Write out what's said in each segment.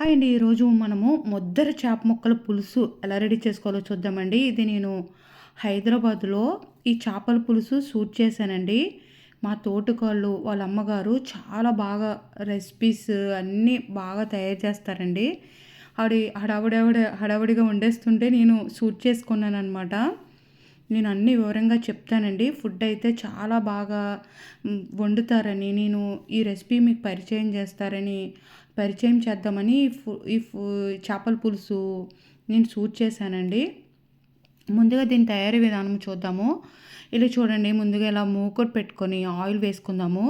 Hi అండి ఈరోజు మనము ముద్దర చేప ముక్కల పులుసు ఎలా రెడీ చేసుకోవాలో చూద్దామండి. ఇది నేను హైదరాబాద్లో ఈ చేపల పులుసు సూట్ చేశానండి. మా తోటకాళ్ళు వాళ్ళ అమ్మగారు చాలా బాగా రెసిపీస్ అన్నీ బాగా తయారు చేస్తారండి. ఆడి హడావిడావిడ హడావిడిగా వండేస్తుంటే నేను సూట్ చేసుకున్నాను అనమాట నేను అన్ని వివరంగా చెప్తానండి. ఫుడ్ అయితే చాలా బాగా వండుతారని నేను ఈ రెసిపీ మీకు పరిచయం చేస్తారని పరిచయం చేద్దామని ఈ చేపల పులుసు నేను సూట్ చేశానండి. ముందుగా దీని తయారీ విధానం చూద్దాము. ఇలా చూడండి ముందుగా ఇలా మూకొట్టు పెట్టుకొని ఆయిల్ వేసుకుందాము.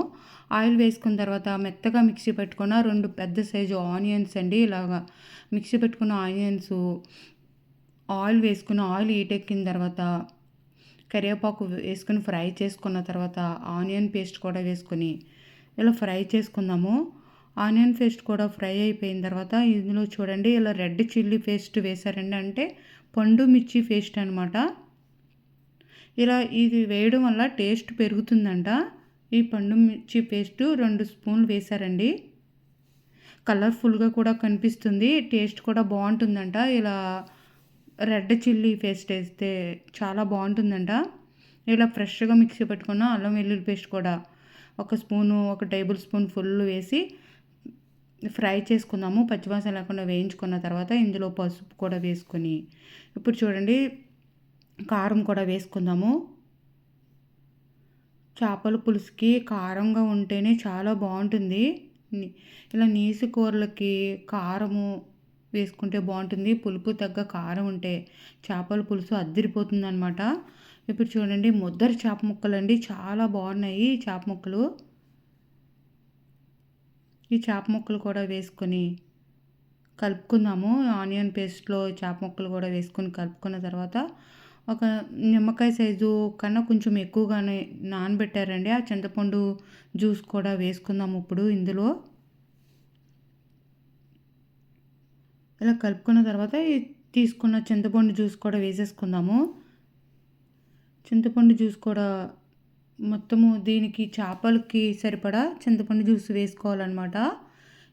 ఆయిల్ వేసుకున్న తర్వాత మెత్తగా మిక్సీ పెట్టుకున్న రెండు పెద్ద సైజు ఆనియన్స్ అండి. ఇలాగా మిక్సీ పెట్టుకున్న ఆనియన్స్ ఆయిల్ వేసుకున్న ఆయిల్ ఈటెక్కిన తర్వాత కరివేపాకు వేసుకుని ఫ్రై చేసుకున్న తర్వాత ఆనియన్ పేస్ట్ కూడా వేసుకొని ఇలా ఫ్రై చేసుకుందాము. ఆనియన్ పేస్ట్ కూడా ఫ్రై అయిపోయిన తర్వాత ఇందులో చూడండి ఇలా రెడ్ చిల్లీ పేస్ట్ వేశారండి. అంటే పండు మిర్చి పేస్ట్ అనమాట ఇలా ఇది వేయడం వల్ల టేస్ట్ పెరుగుతుందంట. ఈ పండు మిర్చి పేస్ట్ రెండు స్పూన్లు వేశారండి. కలర్ఫుల్గా కూడా కనిపిస్తుంది. టేస్ట్ కూడా బాగుంటుందంట. ఇలా రెడ్ చిల్లీ పేస్ట్ వేస్తే చాలా బాగుంటుందంట. ఇలా ఫ్రెష్గా మిక్సీ పెట్టుకున్న అల్లం వెల్లుల్లి పేస్ట్ కూడా ఒక స్పూను ఒక టేబుల్ స్పూన్ ఫుల్ వేసి ఫ్రై చేసుకుందాము పచ్చివాసన లేకుండా వేయించుకున్న తర్వాత ఇందులో పసుపు కూడా వేసుకొని ఇప్పుడు చూడండి కారం కూడా వేసుకుందాము. చేపల పులుసుకి కారంగా ఉంటేనే చాలా బాగుంటుంది. ఇలా నీసు కూరలకి కారము వేసుకుంటే బాగుంటుంది. పులుపు తగ్గ కారం ఉంటే చేపల పులుసు అద్దరిపోతుంది అనమాట ఇప్పుడు చూడండి ముద్దరు చేప ముక్కలు అండి చాలా బాగున్నాయి చేప ముక్కలు. ఈ చేప ముక్కలు కూడా వేసుకొని కలుపుకుందాము. ఆనియన్ పేస్ట్లో చేప ముక్కలు కూడా వేసుకొని కలుపుకున్న తర్వాత ఒక నిమ్మకాయ సైజు కన్నా కొంచెం ఎక్కువగానే నానబెట్టారండి. ఆ చింతపండు జ్యూస్ కూడా వేసుకుందాము ఇప్పుడు ఇందులో. ఇలా కలుపుకున్న తర్వాత తీసుకున్న చింతపండు జ్యూస్ కూడా వేసేసుకుందాము. చింతపండు జ్యూస్ కూడా మొత్తము దీనికి చేపలకి సరిపడా చింతపండు జ్యూస్ వేసుకోవాలన్నమాట.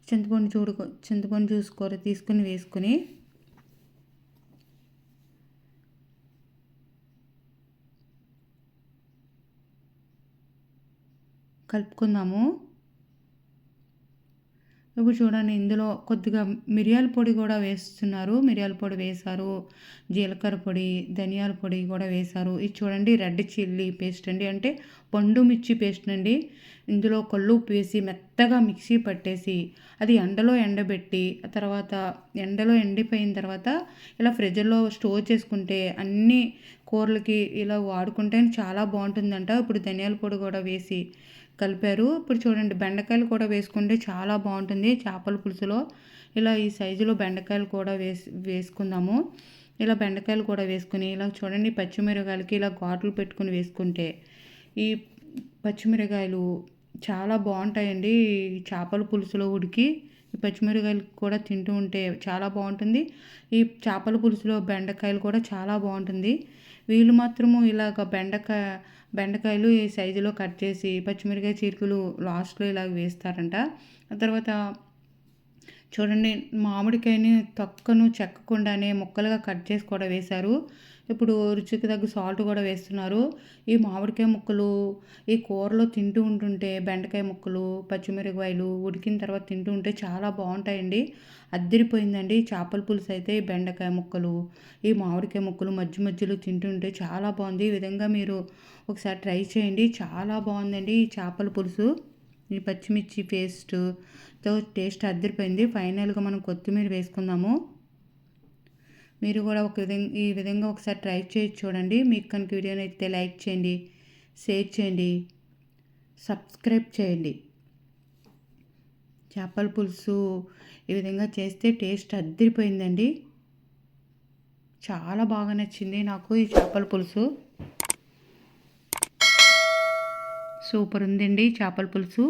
చింతపండు చూడు చింతపండు జ్యూస్ కూర తీసుకుని వేసుకుని కలుపుకుందాము. ఇప్పుడు చూడండి ఇందులో కొద్దిగా మిరియాల పొడి కూడా వేస్తున్నారు. మిరియాల పొడి వేశారు జీలకర్ర పొడి ధనియాల పొడి కూడా వేశారు. ఇది చూడండి రెడ్ చిల్లీ పేస్ట్ అండి. అంటే పండు మిర్చి పేస్ట్ అండి. ఇందులో కళ్ళు ఉప్పు వేసి మెత్తగా మిక్సీ పట్టేసి అది ఎండలో ఎండబెట్టి ఆ తర్వాత ఎండలో ఎండిపోయిన తర్వాత ఇలా ఫ్రిడ్జ్లో స్టోర్ చేసుకుంటే అన్ని కూరలకి ఇలా వాడుకుంటే చాలా బాగుంటుందంట. ఇప్పుడు ధనియాల పొడి కూడా వేసి కలిపారు. ఇప్పుడు చూడండి బెండకాయలు కూడా వేసుకుంటే చాలా బాగుంటుంది. చేపల పులుసులో ఇలా ఈ సైజులో బెండకాయలు కూడా వేసి వేసుకుందాము. ఇలా బెండకాయలు కూడా వేసుకుని ఇలా చూడండి పచ్చిమిరకాయలకి ఇలా ఘాట్లు పెట్టుకుని వేసుకుంటే ఈ పచ్చిమిరకాయలు చాలా బాగుంటాయండి. చేపల పులుసులో ఉడికి ఈ పచ్చిమిరకాయలు కూడా తింటూ ఉంటే చాలా బాగుంటుంది. ఈ చేపల పులుసులో బెండకాయలు కూడా చాలా బాగుంటుంది. వీళ్ళు మాత్రము ఇలాగ బెండకాయ బెండకాయలు ఈ సైజులో కట్ చేసి పచ్చిమిరకాయ చీరకులు లాస్ట్లో ఇలాగ వేస్తారంట. ఆ తర్వాత చూడండి మామిడికాయని తొక్కను చెక్కకుండానే ముక్కలుగా కట్ చేసి కూడా వేశారు. ఇప్పుడు రుచికి తగ్గ సాల్ట్ కూడా వేస్తున్నారు. ఈ మామిడికాయ ముక్కలు ఈ కూరలో తింటూ ఉంటుంటే బెండకాయ ముక్కలు పచ్చిమిరపకాయలు ఉడికిన తర్వాత తింటూ ఉంటే చాలా బాగుంటాయండి. అద్దరిపోయిందండి. చేపల పులుసు అయితే ఈ బెండకాయ ముక్కలు ఈ మామిడికాయ ముక్కలు మధ్య మధ్యలో తింటుంటే చాలా బాగుంది. ఈ విధంగా మీరు ఒకసారి ట్రై చేయండి. చాలా బాగుందండి ఈ చేపల పులుసు. ఈ పచ్చిమిర్చి పేస్ట్తో టేస్ట్ అద్దరిపోయింది ఫైనల్గా మనం కొత్తిమీర వేసుకుందాము. మీరు కూడా ఒక విధంగా ఈ విధంగా ఒకసారి ట్రై చేసి చూడండి. మీకు కనుక వీడియో అయితే లైక్ చేయండి షేర్ చేయండి సబ్స్క్రైబ్ చేయండి. చేపల పులుసు ఈ విధంగా చేస్తే టేస్ట్ అద్దరిపోయిందండి చాలా బాగా నచ్చింది నాకు ఈ చేపల పులుసు. సూపర్ ఉందండి చేపల పులుసు.